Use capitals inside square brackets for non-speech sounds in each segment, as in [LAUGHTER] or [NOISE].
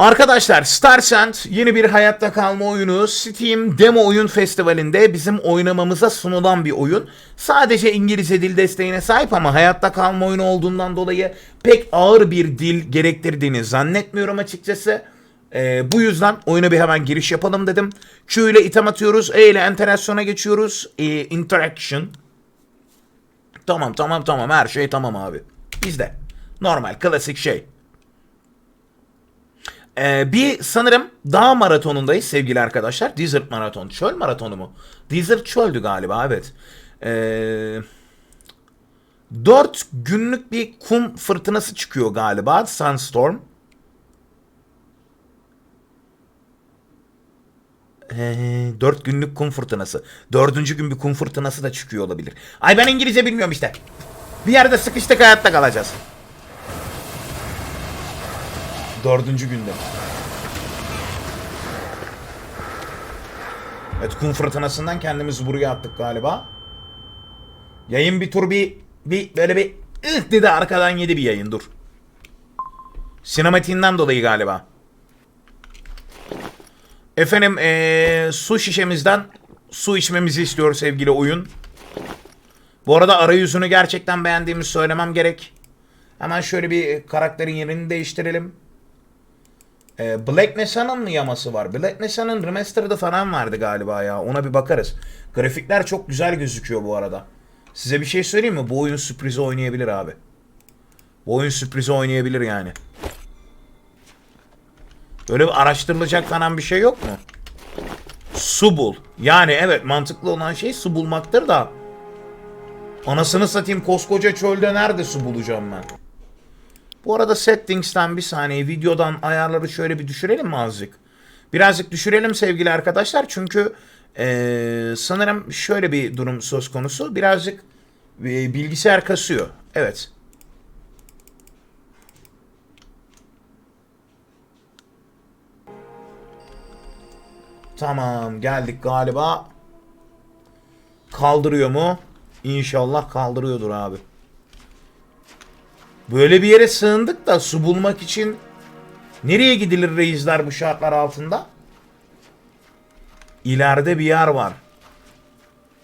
Arkadaşlar Starcent yeni bir hayatta kalma oyunu Steam Demo Oyun Festivali'nde bizim oynamamıza sunulan bir oyun. Sadece İngilizce dil desteğine sahip ama hayatta kalma oyunu olduğundan dolayı pek ağır bir dil gerektirdiğini zannetmiyorum açıkçası. Ee, bu yüzden oyuna bir hemen giriş yapalım dedim. Q ile item atıyoruz, E ile enterasyona geçiyoruz. E, interaction. Tamam tamam tamam her şey tamam abi. Bizde. Normal klasik şey. Ee, bir sanırım dağ maratonundayız sevgili arkadaşlar. Desert maraton. Çöl maratonu mu? Desert çöldü galiba evet. Ee, 4 günlük bir kum fırtınası çıkıyor galiba. Sunstorm. Ee, 4 günlük kum fırtınası. Dördüncü gün bir kum fırtınası da çıkıyor olabilir. Ay ben İngilizce bilmiyorum işte. Bir yerde sıkıştık hayatta kalacağız. Dördüncü günde. Evet kum fırtınasından kendimizi buraya attık galiba. Yayın bir tur bir, bir böyle bir ıh dedi arkadan yedi bir yayın dur. Sinematiğinden dolayı galiba. Efendim ee, su şişemizden su içmemizi istiyor sevgili oyun. Bu arada arayüzünü gerçekten beğendiğimi söylemem gerek. Hemen şöyle bir karakterin yerini değiştirelim. Ee, Black Mesa'nın mı yaması var? Black Mesa'nın remastered'ı falan vardı galiba ya. Ona bir bakarız. Grafikler çok güzel gözüküyor bu arada. Size bir şey söyleyeyim mi? Bu oyun sürprizi oynayabilir abi. Bu oyun sürprizi oynayabilir yani. Böyle bir araştırılacak falan bir şey yok mu? Su bul. Yani evet mantıklı olan şey su bulmaktır da. Anasını satayım koskoca çölde nerede su bulacağım ben? Bu arada settings'ten bir saniye videodan ayarları şöyle bir düşürelim mi azıcık? Birazcık düşürelim sevgili arkadaşlar çünkü eee, sanırım şöyle bir durum söz konusu. Birazcık e, bilgisayar kasıyor. Evet. Tamam geldik galiba. Kaldırıyor mu? İnşallah kaldırıyordur abi. Böyle bir yere sığındık da su bulmak için nereye gidilir reisler bu şartlar altında? İleride bir yer var.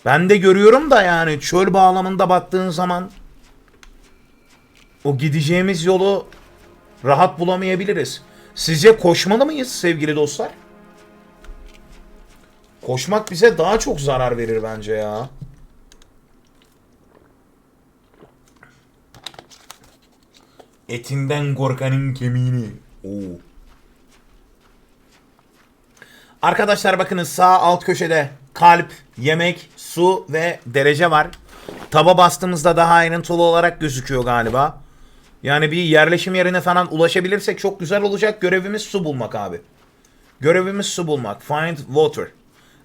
Ben de görüyorum da yani çöl bağlamında baktığın zaman o gideceğimiz yolu rahat bulamayabiliriz. Sizce koşmalı mıyız sevgili dostlar? Koşmak bize daha çok zarar verir bence ya. Etinden korkanın kemiğini. Oo. Arkadaşlar bakınız sağ alt köşede kalp, yemek, su ve derece var. Taba bastığımızda daha ayrıntılı olarak gözüküyor galiba. Yani bir yerleşim yerine falan ulaşabilirsek çok güzel olacak. Görevimiz su bulmak abi. Görevimiz su bulmak. Find water.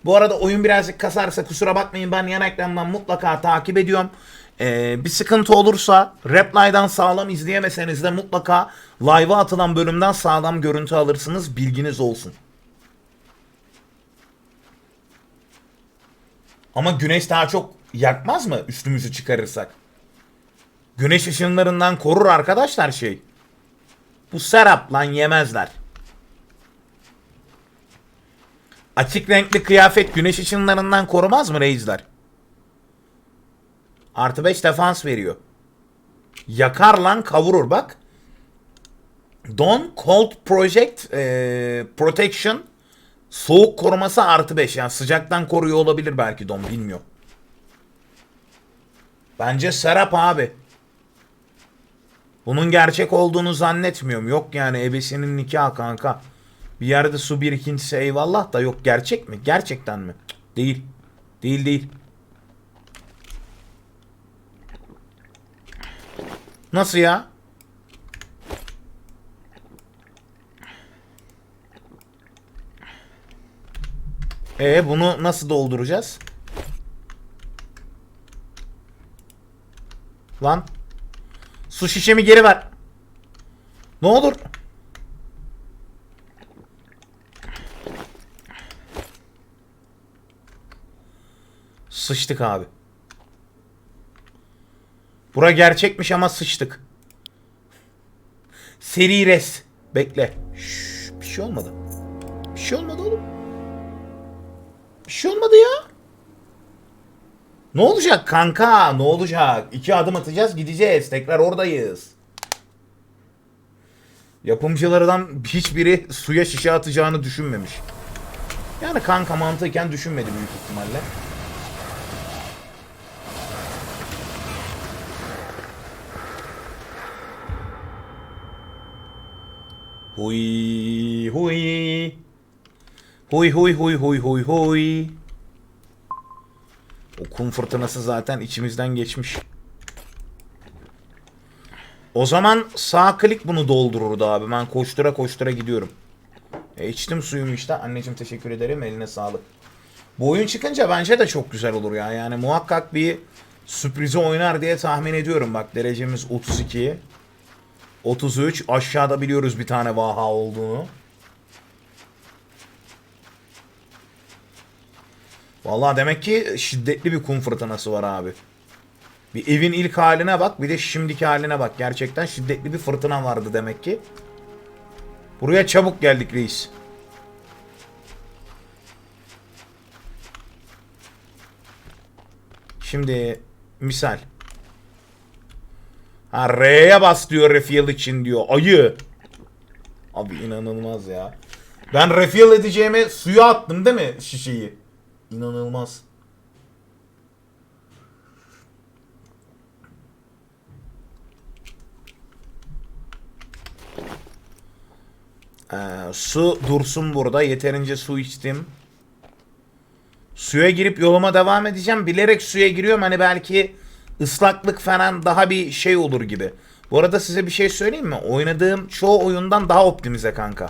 Bu arada oyun birazcık kasarsa kusura bakmayın ben yan ekrandan mutlaka takip ediyorum. Ee, bir sıkıntı olursa Reply'dan sağlam izleyemeseniz de mutlaka live'a atılan bölümden sağlam görüntü alırsınız. Bilginiz olsun. Ama güneş daha çok yakmaz mı üstümüzü çıkarırsak? Güneş ışınlarından korur arkadaşlar şey. Bu serap lan yemezler. Açık renkli kıyafet güneş ışınlarından korumaz mı reisler? Artı 5 defans veriyor. Yakar lan kavurur bak. Don Cold Project e, Protection soğuk koruması artı 5 yani sıcaktan koruyor olabilir belki Don bilmiyorum. Bence Serap abi. Bunun gerçek olduğunu zannetmiyorum. Yok yani ebesinin nikahı kanka. Bir yerde su birikintisi eyvallah da yok gerçek mi? Gerçekten mi? Değil. Değil değil. Nasıl ya? E bunu nasıl dolduracağız? Lan. Su şişemi geri ver. Ne olur. Sıçtık abi. Bura gerçekmiş ama sıçtık. Seri res. Bekle. Şşş, piş. şey olmadı. Bir şey olmadı oğlum. Bir şey olmadı ya. Ne olacak kanka? Ne olacak? İki adım atacağız gideceğiz. Tekrar oradayız. Yapımcılardan hiçbiri suya şişe atacağını düşünmemiş. Yani kanka mantıken düşünmedi büyük ihtimalle. Huy huy. Huy huy huy huy huy huy. O kum fırtınası zaten içimizden geçmiş. O zaman sağ klik bunu doldururdu abi. Ben koştura koştura gidiyorum. E içtim suyumu işte. Anneciğim teşekkür ederim. Eline sağlık. Bu oyun çıkınca bence de çok güzel olur ya. Yani muhakkak bir sürprizi oynar diye tahmin ediyorum. Bak derecemiz 32. 33. Aşağıda biliyoruz bir tane vaha olduğunu. Vallahi demek ki şiddetli bir kum fırtınası var abi. Bir evin ilk haline bak bir de şimdiki haline bak. Gerçekten şiddetli bir fırtına vardı demek ki. Buraya çabuk geldik reis. Şimdi misal. Ha R'ye bas diyor refill için diyor. Ayı. Abi inanılmaz ya. Ben refill edeceğime suya attım değil mi şişeyi? İnanılmaz. Ee, su dursun burada. Yeterince su içtim. Suya girip yoluma devam edeceğim. Bilerek suya giriyorum. Hani belki ıslaklık falan daha bir şey olur gibi. Bu arada size bir şey söyleyeyim mi? Oynadığım çoğu oyundan daha optimize kanka.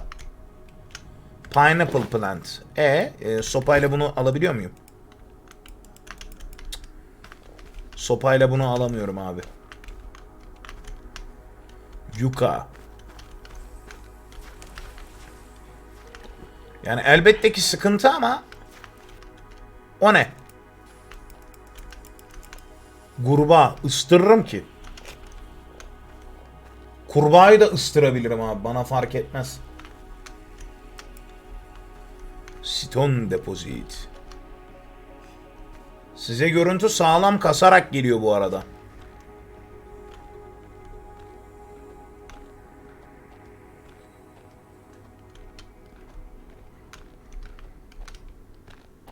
Pineapple plant. E, e sopayla bunu alabiliyor muyum? Sopayla bunu alamıyorum abi. Yuka. Yani elbette ki sıkıntı ama o ne? Kurbağa ıstırırım ki. Kurbağayı da ıstırabilirim abi. Bana fark etmez. Stone Deposit. Size görüntü sağlam kasarak geliyor bu arada.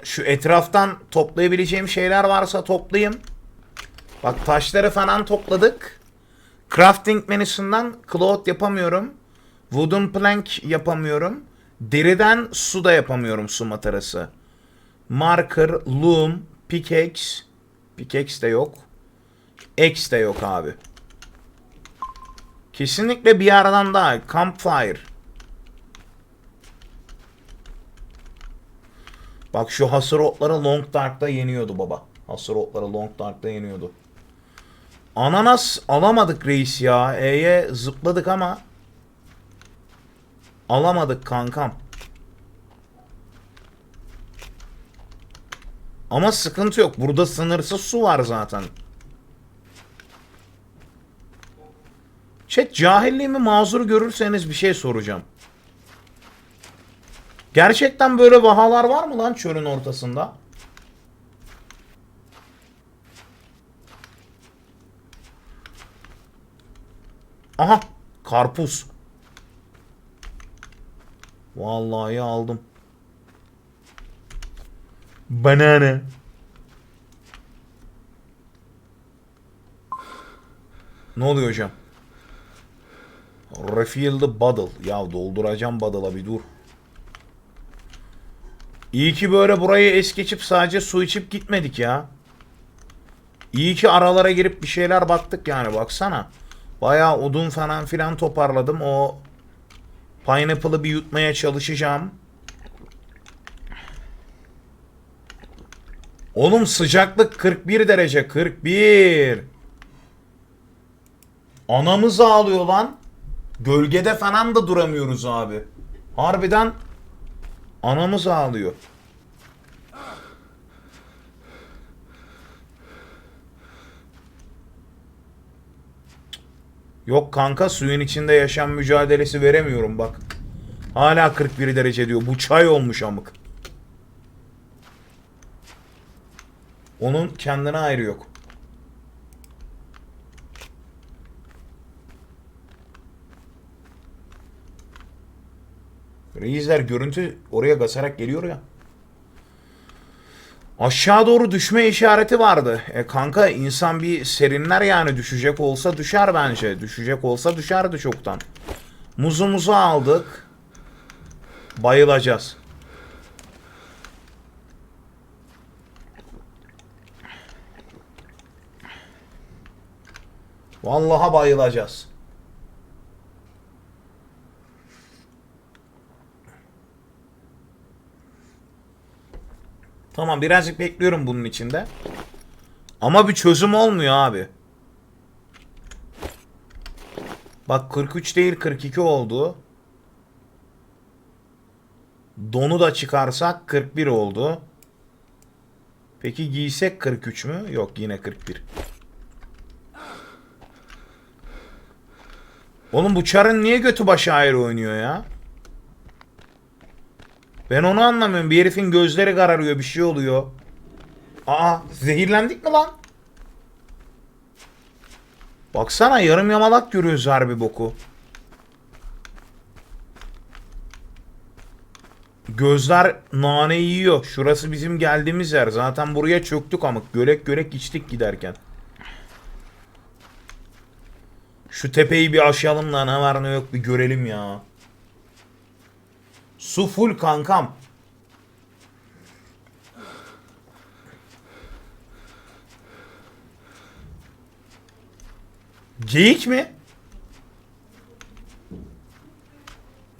Şu etraftan toplayabileceğim şeyler varsa toplayayım. Bak taşları falan topladık. Crafting menüsünden cloth yapamıyorum. Wooden plank yapamıyorum. Deriden su da yapamıyorum su matarası. Marker, loom, pickaxe. Pickaxe de yok. X de yok abi. Kesinlikle bir yerden daha. Campfire. Bak şu hasır otları Long Dark'ta yeniyordu baba. Hasır otları Long Dark'ta yeniyordu. Ananas alamadık reis ya. E'ye zıpladık ama alamadık kankam. Ama sıkıntı yok. Burada sınırsız su var zaten. Chat cahilliğimi mazur görürseniz bir şey soracağım. Gerçekten böyle vahalar var mı lan çölün ortasında? Aha karpuz. Vallahi aldım. Banana. Ne oluyor hocam? Refill the bottle. Ya dolduracağım bottle'a bir dur. İyi ki böyle burayı es geçip sadece su içip gitmedik ya. İyi ki aralara girip bir şeyler baktık yani baksana. Bayağı odun falan filan toparladım. O pineapple'ı bir yutmaya çalışacağım. Oğlum sıcaklık 41 derece 41. Anamız ağlıyor lan. Gölgede falan da duramıyoruz abi. Harbiden anamız ağlıyor. Yok kanka suyun içinde yaşam mücadelesi veremiyorum bak. Hala 41 derece diyor. Bu çay olmuş amık. Onun kendine ayrı yok. Reisler görüntü oraya basarak geliyor ya. Aşağı doğru düşme işareti vardı. E kanka insan bir serinler yani düşecek olsa düşer bence. Düşecek olsa düşerdi çoktan. Muzumuzu aldık. Bayılacağız. Vallahi bayılacağız. Tamam birazcık bekliyorum bunun içinde. Ama bir çözüm olmuyor abi. Bak 43 değil 42 oldu. Donu da çıkarsak 41 oldu. Peki giysek 43 mü? Yok yine 41. Oğlum bu çarın niye götü başı ayrı oynuyor ya? Ben onu anlamıyorum. Bir herifin gözleri kararıyor bir şey oluyor. Aa zehirlendik mi lan? Baksana yarım yamalak görüyoruz harbi boku. Gözler nane yiyor. Şurası bizim geldiğimiz yer. Zaten buraya çöktük amık. Görek görek içtik giderken. Şu tepeyi bir aşalım da ne var ne yok bir görelim ya. Su full kankam. Geyik mi?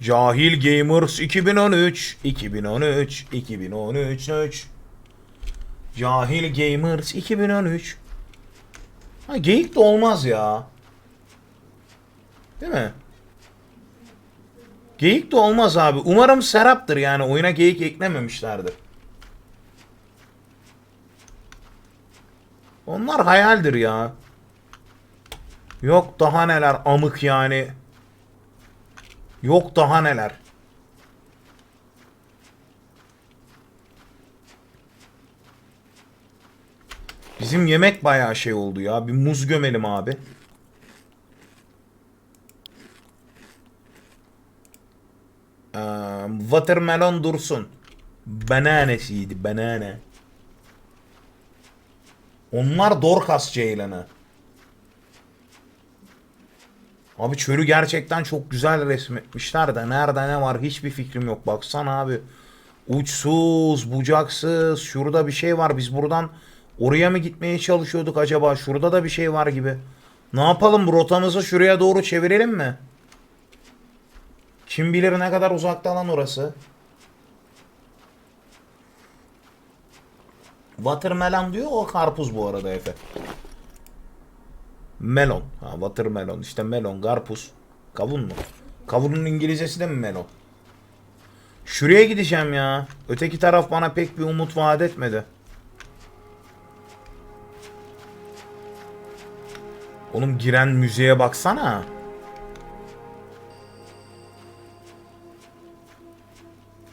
Cahil Gamers 2013 2013 2013 3 Cahil Gamers 2013 Ha geyik de olmaz ya. Değil mi? Geyik de olmaz abi. Umarım Serap'tır yani. Oyuna geyik eklememişlerdir. Onlar hayaldir ya. Yok daha neler amık yani. Yok daha neler. Bizim yemek bayağı şey oldu ya. Bir muz gömelim abi. Ee, watermelon dursun. Bananesiydi. Banane. Onlar Dorcas ceylanı. Abi çölü gerçekten çok güzel resmetmişler de nerede ne var hiçbir fikrim yok. Baksana abi. Uçsuz, bucaksız. Şurada bir şey var. Biz buradan oraya mı gitmeye çalışıyorduk acaba? Şurada da bir şey var gibi. Ne yapalım? Rotamızı şuraya doğru çevirelim mi? Kim bilir ne kadar uzakta lan orası. Watermelon diyor o karpuz bu arada Efe. Melon. Ha watermelon işte melon, karpuz. Kavun mu? Kavunun İngilizcesi de mi melon? Şuraya gideceğim ya. Öteki taraf bana pek bir umut vaat etmedi. Oğlum giren müziğe baksana.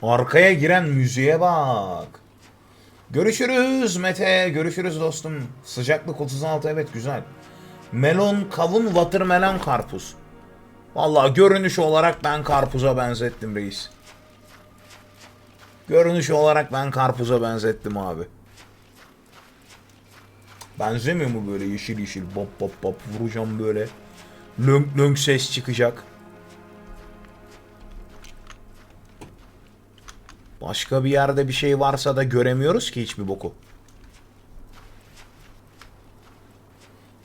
Arkaya giren müziğe bak. Görüşürüz Mete. Görüşürüz dostum. Sıcaklık 36 evet güzel. Melon, kavun, watermelon, karpuz. Vallahi görünüş olarak ben karpuza benzettim reis. Görünüş olarak ben karpuza benzettim abi. Benzemiyor mu böyle yeşil yeşil bop bop bop vuracağım böyle. Lönk lönk ses çıkacak. Başka bir yerde bir şey varsa da göremiyoruz ki hiçbir boku.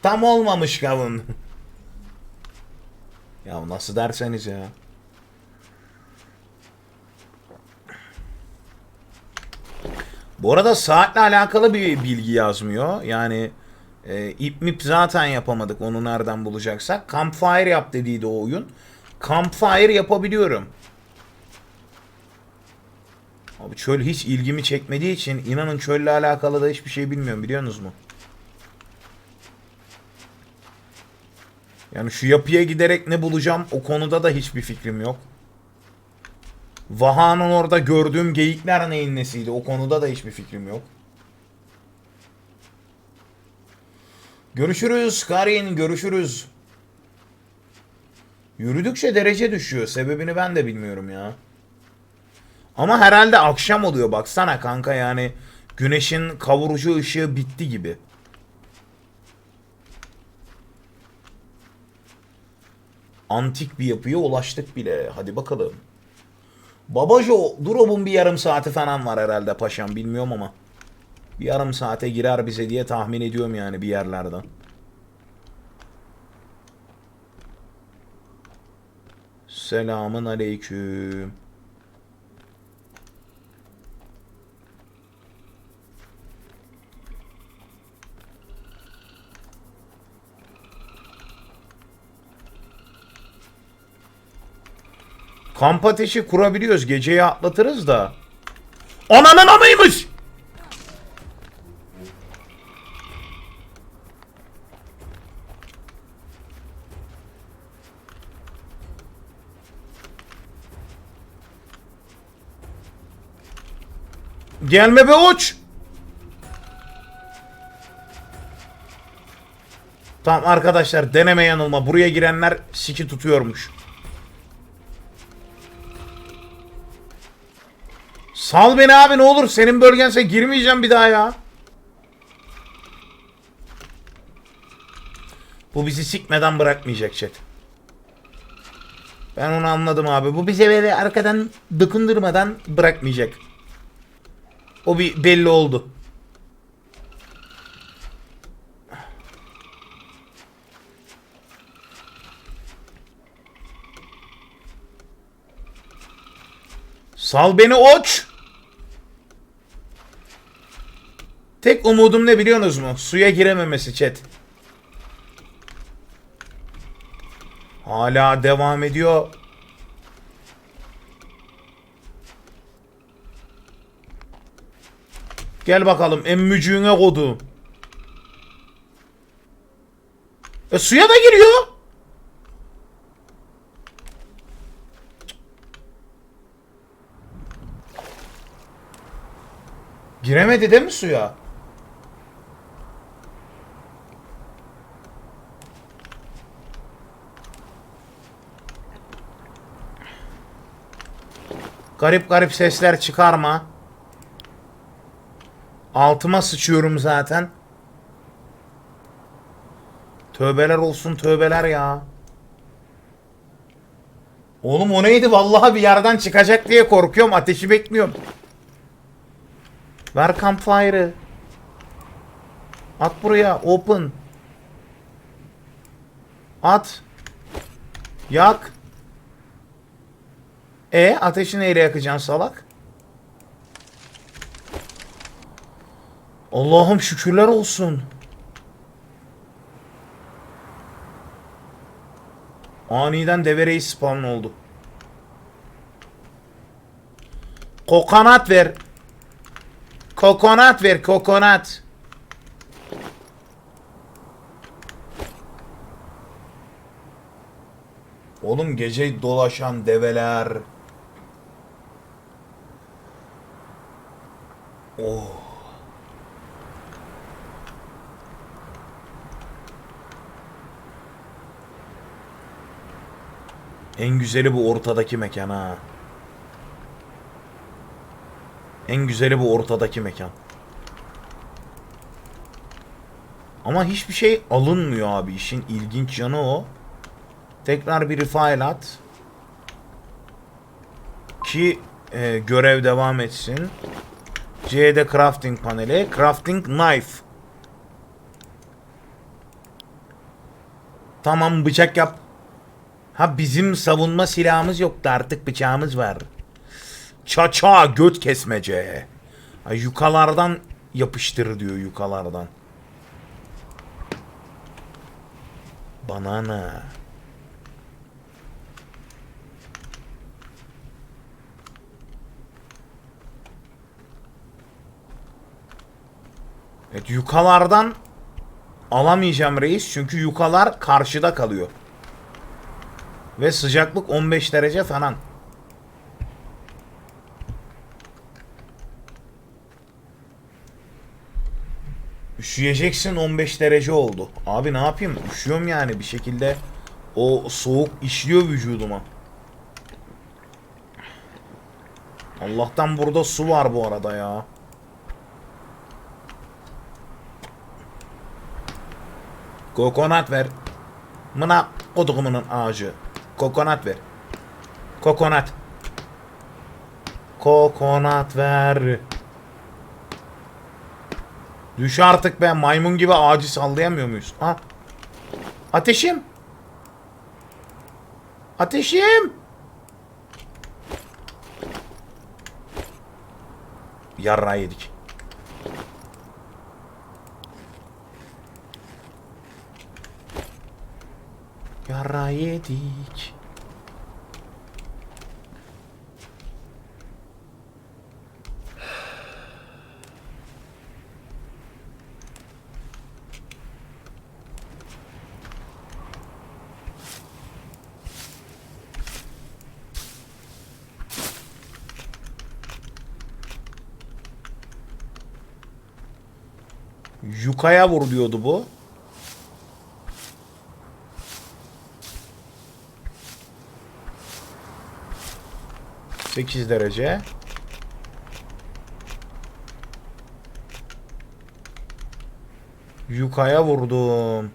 Tam olmamış kavun. [LAUGHS] ya nasıl derseniz ya. Bu arada saatle alakalı bir bilgi yazmıyor. Yani e, ip mip zaten yapamadık. Onu nereden bulacaksak. Campfire yap dediydi o oyun. Campfire yapabiliyorum. Abi çöl hiç ilgimi çekmediği için inanın çölle alakalı da hiçbir şey bilmiyorum biliyorsunuz mu? Yani şu yapıya giderek ne bulacağım o konuda da hiçbir fikrim yok. Vaha'nın orada gördüğüm geyikler neyin nesiydi? O konuda da hiçbir fikrim yok. Görüşürüz Karin, görüşürüz. Yürüdükçe derece düşüyor. Sebebini ben de bilmiyorum ya. Ama herhalde akşam oluyor baksana kanka yani. Güneşin kavurucu ışığı bitti gibi. Antik bir yapıya ulaştık bile. Hadi bakalım. Babajo, drop'un bir yarım saati falan var herhalde paşam. Bilmiyorum ama. Bir yarım saate girer bize diye tahmin ediyorum yani bir yerlerden. Selamın aleyküm. Kamp ateşi kurabiliyoruz. Geceyi atlatırız da. Ananın amıymış. Gelme be uç. Tamam arkadaşlar deneme yanılma. Buraya girenler siki tutuyormuş. Sal beni abi ne olur. Senin bölgense girmeyeceğim bir daha ya. Bu bizi sikmeden bırakmayacak chat. Ben onu anladım abi. Bu bize böyle arkadan dokundurmadan bırakmayacak. O bir belli oldu. Sal beni oç. Tek umudum ne biliyorsunuz mu? Suya girememesi chat. Hala devam ediyor. Gel bakalım emmücüğüne kodu. E suya da giriyor. Giremedi değil mi suya? Garip garip sesler çıkarma. Altıma sıçıyorum zaten. Tövbeler olsun tövbeler ya. Oğlum o neydi? Vallahi bir yerden çıkacak diye korkuyorum. Ateşi bekliyorum. Ver campfire'ı. At buraya. Open. At. Yak. E ateşi neyle yakacaksın salak? Allah'ım şükürler olsun. Aniden deve reis spawn oldu. Kokonat ver. Kokonat ver kokonat. Oğlum gece dolaşan develer. Oh. En güzeli bu ortadaki mekan ha. En güzeli bu ortadaki mekan. Ama hiçbir şey alınmıyor abi. İşin ilginç yanı o. Tekrar bir file at. Ki e, görev devam etsin. C'de crafting paneli. Crafting knife. Tamam bıçak yap. Ha bizim savunma silahımız yoktu artık bıçağımız var. Çaça göt kesmece. Ha, yukalardan yapıştır diyor yukalardan. Banana. Evet yukalardan alamayacağım reis. Çünkü yukalar karşıda kalıyor. Ve sıcaklık 15 derece falan. Üşüyeceksin 15 derece oldu. Abi ne yapayım? Üşüyorum yani bir şekilde. O soğuk işliyor vücuduma. Allah'tan burada su var bu arada ya. Kokonat ver. Mına kodukumunun ağacı. Kokonat ver. Kokonat. Kokonat ver. Düş artık be maymun gibi ağacı sallayamıyor muyuz? Ha. Ateşim. Ateşim. Yarra yedik. Yarra yedik. Yukaya vuruluyordu bu. Sekiz derece. Yukaya vurdum.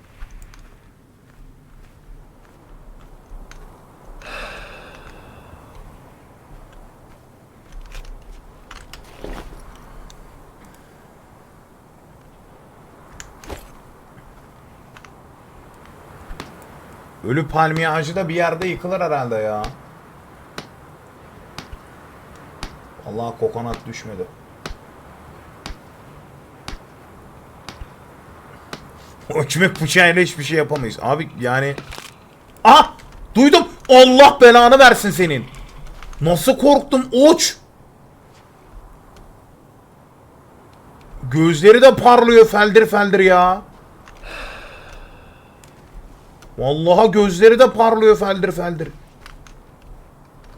Ölü palmiye ağacı da bir yerde yıkılır herhalde ya. Allah kokonat düşmedi. O ekmek bıçağıyla hiçbir şey yapamayız. Abi yani... Ah! Duydum! Allah belanı versin senin. Nasıl korktum oç! Gözleri de parlıyor feldir feldir ya. Vallahi gözleri de parlıyor feldir feldir.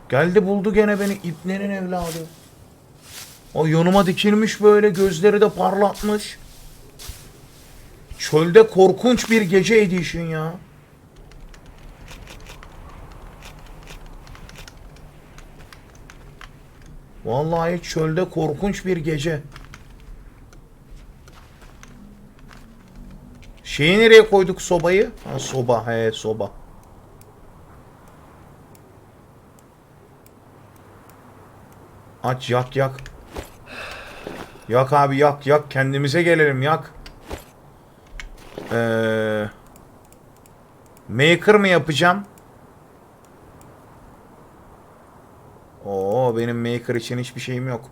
Geldi buldu gene beni iplerin evladı. O yonuma dikilmiş böyle gözleri de parlatmış. Çölde korkunç bir gece edition ya. Vallahi çölde korkunç bir gece. Şeyi nereye koyduk sobayı? Ha soba he soba. Aç yak yak. Yak abi yak yak kendimize gelelim yak. Ee, maker mı yapacağım? Oo benim maker için hiçbir şeyim yok.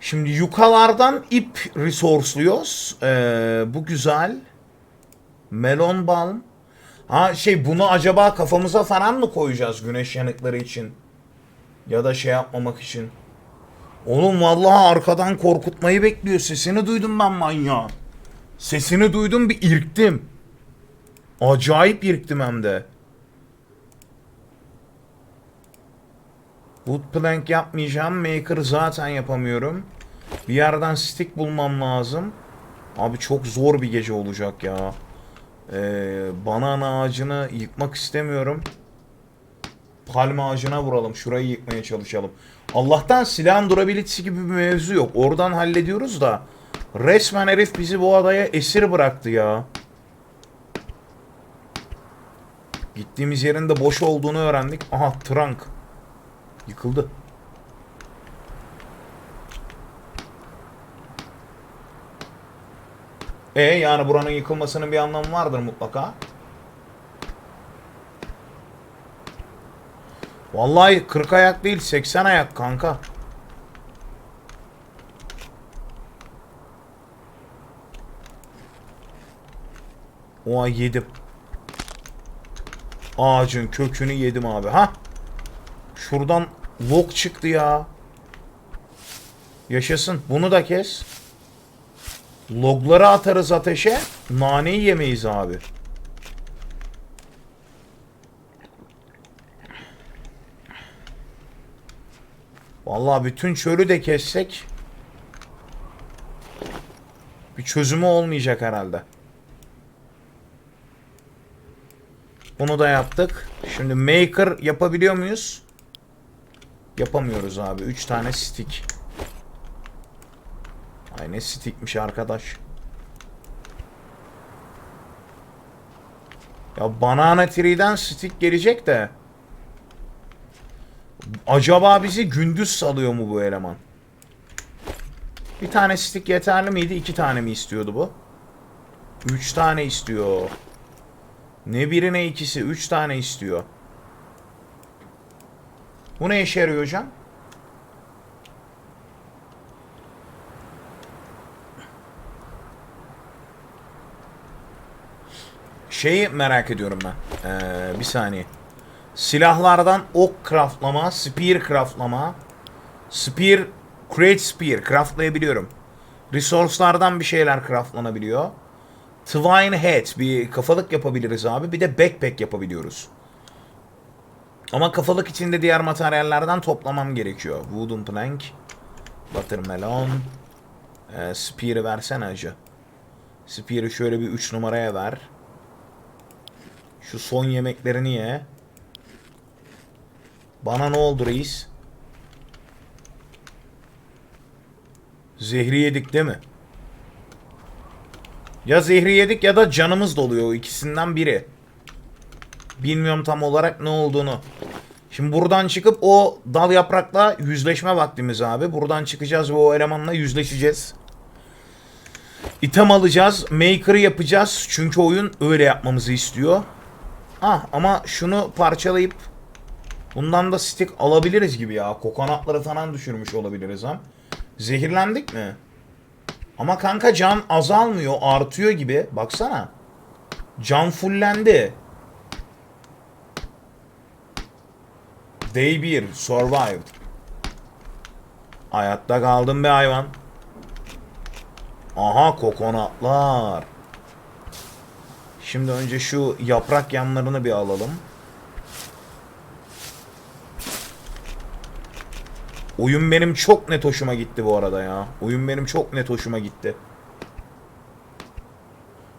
Şimdi yukalardan ip resource'luyoruz. Ee, bu güzel. Melon balm. Ha şey bunu acaba kafamıza falan mı koyacağız güneş yanıkları için? Ya da şey yapmamak için. Oğlum vallahi arkadan korkutmayı bekliyor. Sesini duydum ben manyağın. Sesini duydum bir irktim. Acayip irktim hem de. Wood plank yapmayacağım. Maker zaten yapamıyorum. Bir yerden stick bulmam lazım. Abi çok zor bir gece olacak ya. Ee, banana ağacını yıkmak istemiyorum. Palm ağacına vuralım. Şurayı yıkmaya çalışalım. Allah'tan silahın durabilitesi gibi bir mevzu yok. Oradan hallediyoruz da. Resmen herif bizi bu adaya esir bıraktı ya. Gittiğimiz yerin de boş olduğunu öğrendik. Aha trunk. Yıkıldı. E yani buranın yıkılmasının bir anlamı vardır mutlaka. Vallahi 40 ayak değil 80 ayak kanka. Oha yedim. Ağacın kökünü yedim abi. Ha? Şuradan lok çıktı ya. Yaşasın. Bunu da kes. Logları atarız ateşe. Naneyi yemeyiz abi. Vallahi bütün çölü de kessek çözümü olmayacak herhalde. Bunu da yaptık. Şimdi maker yapabiliyor muyuz? Yapamıyoruz abi. 3 tane stick. Ay ne stickmiş arkadaş. Ya banana tree'den stick gelecek de. Acaba bizi gündüz salıyor mu bu eleman? Bir tane stick yeterli miydi? İki tane mi istiyordu bu? Üç tane istiyor. Ne biri ne ikisi. Üç tane istiyor. Bu ne işe yarıyor hocam? Şeyi merak ediyorum ben. Ee, bir saniye. Silahlardan ok craftlama, spear craftlama, spear, create spear craftlayabiliyorum. Resource'lardan bir şeyler craftlanabiliyor. Twine head bir kafalık yapabiliriz abi. Bir de backpack yapabiliyoruz. Ama kafalık içinde diğer materyallerden toplamam gerekiyor. Wooden plank, watermelon, e, spear'ı versene acı. Spear'ı şöyle bir 3 numaraya ver. Şu son yemeklerini ye. Bana ne oldu reis? Zehri yedik değil mi? Ya zehri yedik ya da canımız doluyor. İkisinden biri. Bilmiyorum tam olarak ne olduğunu. Şimdi buradan çıkıp o dal yaprakla yüzleşme vaktimiz abi. Buradan çıkacağız ve o elemanla yüzleşeceğiz. İtem alacağız. Maker'ı yapacağız. Çünkü oyun öyle yapmamızı istiyor. Ah ama şunu parçalayıp bundan da stick alabiliriz gibi ya. Kokonatları falan düşürmüş olabiliriz ha. Zehirlendik mi? Ama kanka can azalmıyor, artıyor gibi. Baksana. Can fullendi. Day 1 survived. Hayatta kaldım be hayvan. Aha kokonatlar. Şimdi önce şu yaprak yanlarını bir alalım. Oyun benim çok net hoşuma gitti bu arada ya. Oyun benim çok net hoşuma gitti.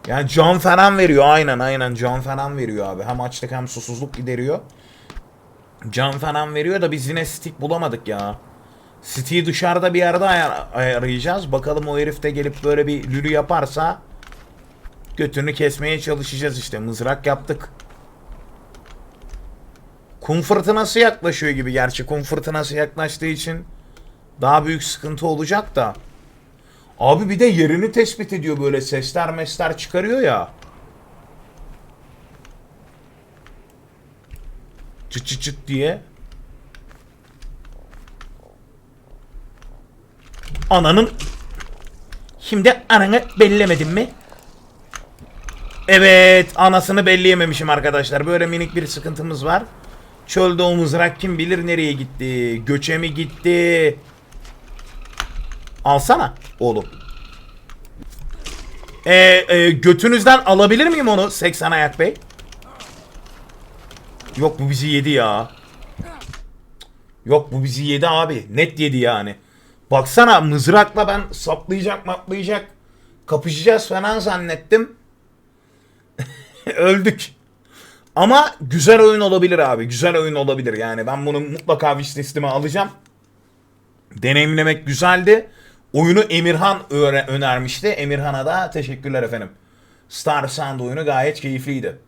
Yani can falan veriyor aynen aynen can falan veriyor abi. Hem açlık hem susuzluk gideriyor. Can falan veriyor da biz yine stick bulamadık ya. Stick'i dışarıda bir yerde ayar ayarlayacağız. Bakalım o herif de gelip böyle bir lülü yaparsa götünü kesmeye çalışacağız işte. Mızrak yaptık. Kum fırtınası yaklaşıyor gibi. Gerçi kum fırtınası yaklaştığı için daha büyük sıkıntı olacak da. Abi bir de yerini tespit ediyor böyle sesler mesler çıkarıyor ya. Çıt çıt çıt diye. Ananın Şimdi ananı bellemedim mi? Evet anasını belleyememişim arkadaşlar. Böyle minik bir sıkıntımız var. Çölde o mızrak kim bilir nereye gitti. Göçe mi gitti? Alsana oğlum. Ee, e, götünüzden alabilir miyim onu 80 ayak bey? Yok bu bizi yedi ya. Yok bu bizi yedi abi. Net yedi yani. Baksana mızrakla ben saplayacak matlayacak. Kapışacağız falan zannettim. [LAUGHS] Öldük. Ama güzel oyun olabilir abi. Güzel oyun olabilir yani. Ben bunu mutlaka wish listime alacağım. Deneyimlemek güzeldi. Oyunu Emirhan önermişti. Emirhan'a da teşekkürler efendim. Star Sand oyunu gayet keyifliydi.